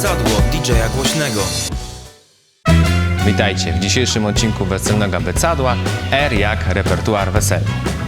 Abecadło DJ-a głośnego. Witajcie w dzisiejszym odcinku Weselnego Abecadła R jak repertuar weselny.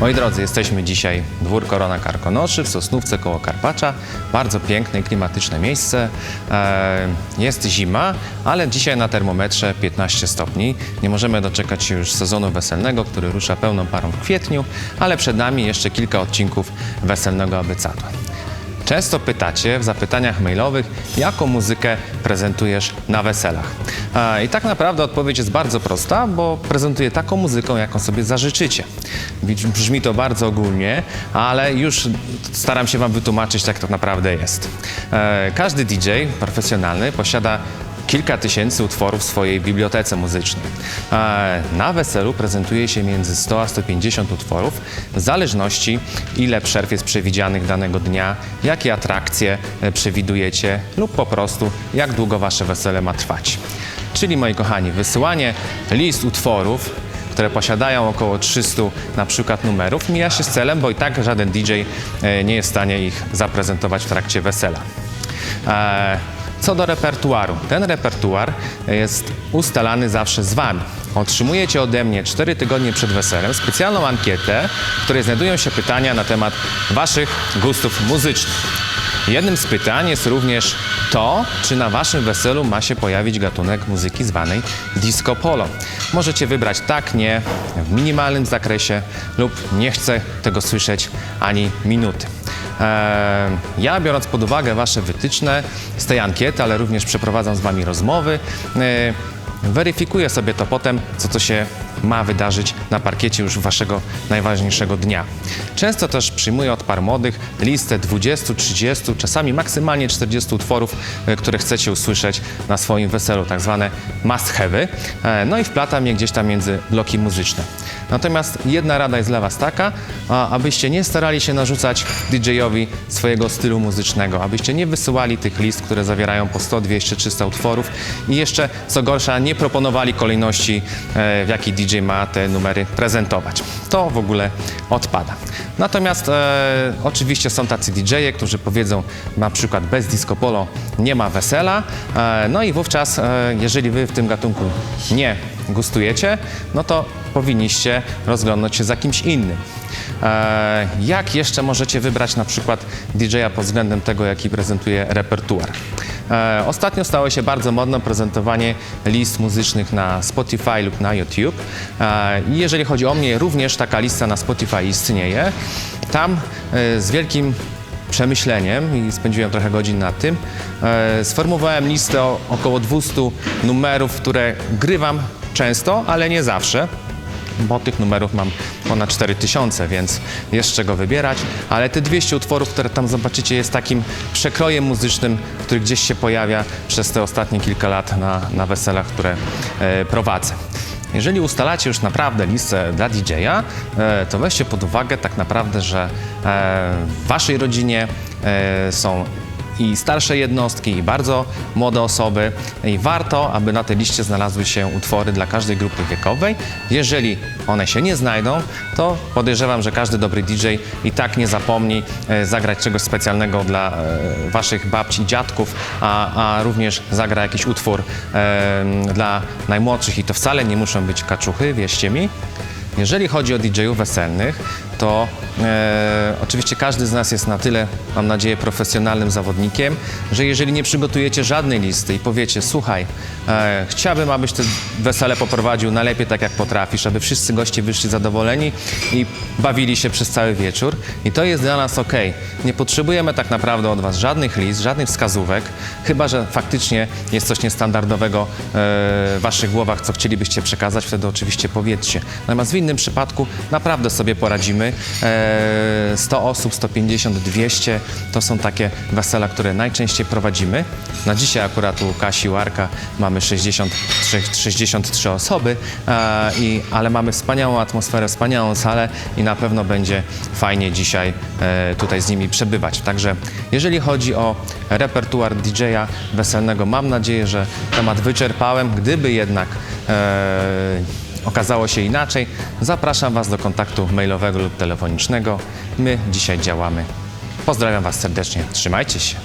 Moi drodzy, jesteśmy dzisiaj dwór Korona Karkonoszy w Sosnówce koło Karpacza. Bardzo piękne i klimatyczne miejsce. E, Jest zima, ale dzisiaj na termometrze 15 stopni. Nie możemy doczekać się już sezonu weselnego, który rusza pełną parą w kwietniu, ale przed nami jeszcze kilka odcinków weselnego abecadła. Często pytacie w zapytaniach mailowych, jaką muzykę prezentujesz na weselach. I tak naprawdę odpowiedź jest bardzo prosta, bo prezentuję taką muzyką, jaką sobie zażyczycie. Brzmi- Brzmi to bardzo ogólnie, ale już staram się Wam wytłumaczyć, jak to naprawdę jest. E, Każdy DJ profesjonalny posiada kilka tysięcy utworów w swojej bibliotece muzycznej. E, Na weselu prezentuje się między 100 a 150 utworów, w zależności ile przerw jest przewidzianych danego dnia, jakie atrakcje e, przewidujecie lub po prostu jak długo wasze wesele ma trwać. Czyli moi kochani, wysyłanie list utworów które posiadają około 300 na przykład numerów, mija się z celem, bo i tak żaden DJ e, nie jest w stanie ich zaprezentować w trakcie wesela. E, Co do repertuaru, ten repertuar jest ustalany zawsze z Wami. Otrzymujecie ode mnie 4 tygodnie przed weselem specjalną ankietę, w której znajdują się pytania na temat Waszych gustów muzycznych. Jednym z pytań jest również to, czy na Waszym weselu ma się pojawić gatunek muzyki zwanej disco polo. Możecie wybrać tak, nie, w minimalnym zakresie lub nie chcę tego słyszeć ani minuty. Eee, Ja, biorąc pod uwagę Wasze wytyczne z tej ankiety, ale również przeprowadzam z Wami rozmowy, e, weryfikuję sobie to potem, co to się ma wydarzyć na parkiecie już Waszego najważniejszego dnia. Często też przyjmuję od par młodych listę 20, 30, czasami maksymalnie 40 utworów, e, które chcecie usłyszeć na swoim weselu, tak zwane must have'y. E, No i wplatam je gdzieś tam między bloki muzyczne. Natomiast jedna rada jest dla Was taka, abyście nie starali się narzucać DJ-owi swojego stylu muzycznego, abyście nie wysyłali tych list, które zawierają po 100, 200, 300 utworów i jeszcze, co gorsza, nie proponowali kolejności, e, w jakiej DJ ma te numery prezentować. To w ogóle odpada. Natomiast e, oczywiście są tacy DJ-e, którzy powiedzą na przykład bez disco polo nie ma wesela, e, no i wówczas, e, jeżeli Wy w tym gatunku nie gustujecie, no to powinniście rozglądnąć się za kimś innym. E, jak jeszcze możecie wybrać na przykład DJ-a pod względem tego, jaki prezentuje repertuar? E, ostatnio stało się bardzo modne prezentowanie list muzycznych na Spotify lub na YouTube. E, jeżeli chodzi o mnie, również taka lista na Spotify istnieje. Tam z wielkim przemyśleniem i spędziłem trochę godzin nad tym. Sformułowałem listę o około 200 numerów, które grywam często, ale nie zawsze bo tych numerów mam ponad 4000, więc jest czego wybierać, ale te 200 utworów, które tam zobaczycie, jest takim przekrojem muzycznym, który gdzieś się pojawia przez te ostatnie kilka lat na, na weselach, które e, prowadzę. Jeżeli ustalacie już naprawdę listę dla DJ-a, e, to weźcie pod uwagę tak naprawdę, że e, w waszej rodzinie e, są i starsze jednostki, i bardzo młode osoby. I warto, aby na tej liście znalazły się utwory dla każdej grupy wiekowej. Jeżeli one się nie znajdą, to podejrzewam, że każdy dobry DJ i tak nie zapomni e, zagrać czegoś specjalnego dla e, waszych babci i dziadków, a, a również zagra jakiś utwór dla najmłodszych i to wcale nie muszą być kaczuchy, wierzcie mi. Jeżeli chodzi o DJ-ów weselnych, to e, oczywiście każdy z nas jest na tyle, mam nadzieję, profesjonalnym zawodnikiem, że jeżeli nie przygotujecie żadnej listy i powiecie, słuchaj, e, chciałbym, abyś te wesele poprowadził najlepiej tak, jak potrafisz, aby wszyscy goście wyszli zadowoleni i bawili się przez cały wieczór i to jest dla nas ok. Nie potrzebujemy tak naprawdę od was żadnych list, żadnych wskazówek, chyba, że faktycznie jest coś niestandardowego e, w waszych głowach, co chcielibyście przekazać, wtedy oczywiście powiedzcie. Natomiast w innym przypadku naprawdę sobie poradzimy prowadzimy. E, 100 osób, 150, 200 to są takie wesela, które najczęściej prowadzimy. Na dzisiaj akurat u Kasi Łarka mamy 63, 63 osoby, e, i, ale mamy wspaniałą atmosferę, wspaniałą salę i na pewno będzie fajnie dzisiaj e, tutaj z nimi przebywać. Także jeżeli chodzi o repertuar DJ-a weselnego, mam nadzieję, że temat wyczerpałem. Gdyby jednak e, okazało się inaczej, zapraszam Was do kontaktu mailowego lub telefonicznego. My dzisiaj działamy. Pozdrawiam Was serdecznie. Trzymajcie się.